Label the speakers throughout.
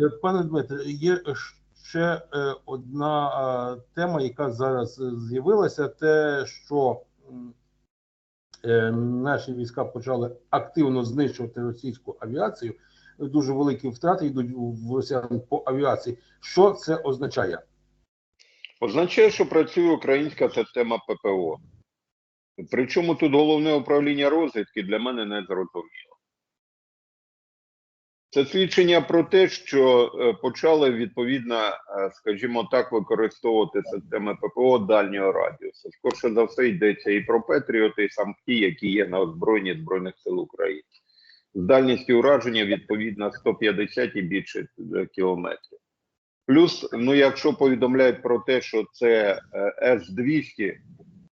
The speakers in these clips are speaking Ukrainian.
Speaker 1: Е, Пане Дмитре, є ще е, одна е, тема, яка зараз з'явилася, те, що наші війська почали активно знищувати російську авіацію. Дуже великі втрати йдуть в росіян по авіації. Що це означає?
Speaker 2: Означає, що працює українська система ППО. Причому тут головне управління розвідки для мене не зрозуміло. Це свідчення про те, що е, почали відповідно, е, скажімо так, використовувати системи ППО дальнього радіусу. Скорше за все йдеться і про Петріоти, і сам ті, які є на озброєнні Збройних сил України. З дальністю ураження відповідно 150 і більше е, кілометрів. Плюс, ну якщо повідомляють про те, що це е, С-200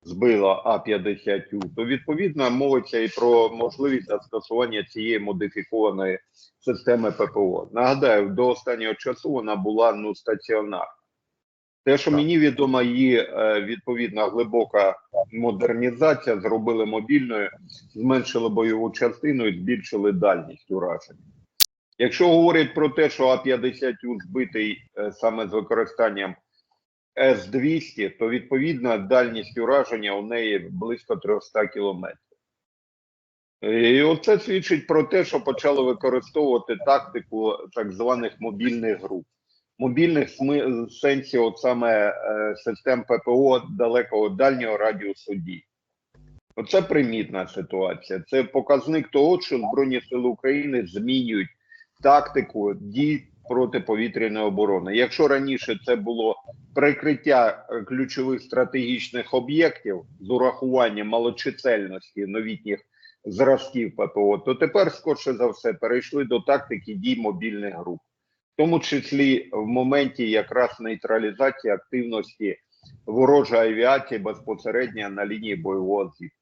Speaker 2: збила А-50У, то відповідно мовиться і про можливість застосування цієї модифікованої системи ППО. Нагадаю, до останнього часу вона була ну стаціонарна. Те, що мені відомо, її е, відповідна глибока модернізація зробили мобільною, зменшили бойову частину і збільшили дальність ураження. Якщо говорять про те, що А-50У збитий е, саме з використанням С-200, то відповідно дальність ураження у неї близько 300 кілометрів. І оце свідчить про те, що почали використовувати тактику так званих мобільних груп. Мобільних в сенсі, от саме е, систем ППО далекого дальнього радіусу дій. Оце примітна ситуація. Це показник того, що Збройні Сили України змінюють тактику дій протиповітряної оборони. Якщо раніше це було прикриття е, ключових стратегічних об'єктів з урахуванням малочисельності новітніх зразків ППО, то тепер, скорше за все, перейшли до тактики дій мобільних груп, в тому числі в моменті якраз нейтралізації активності ворожої авіації безпосередньо на лінії бойового зіткнення.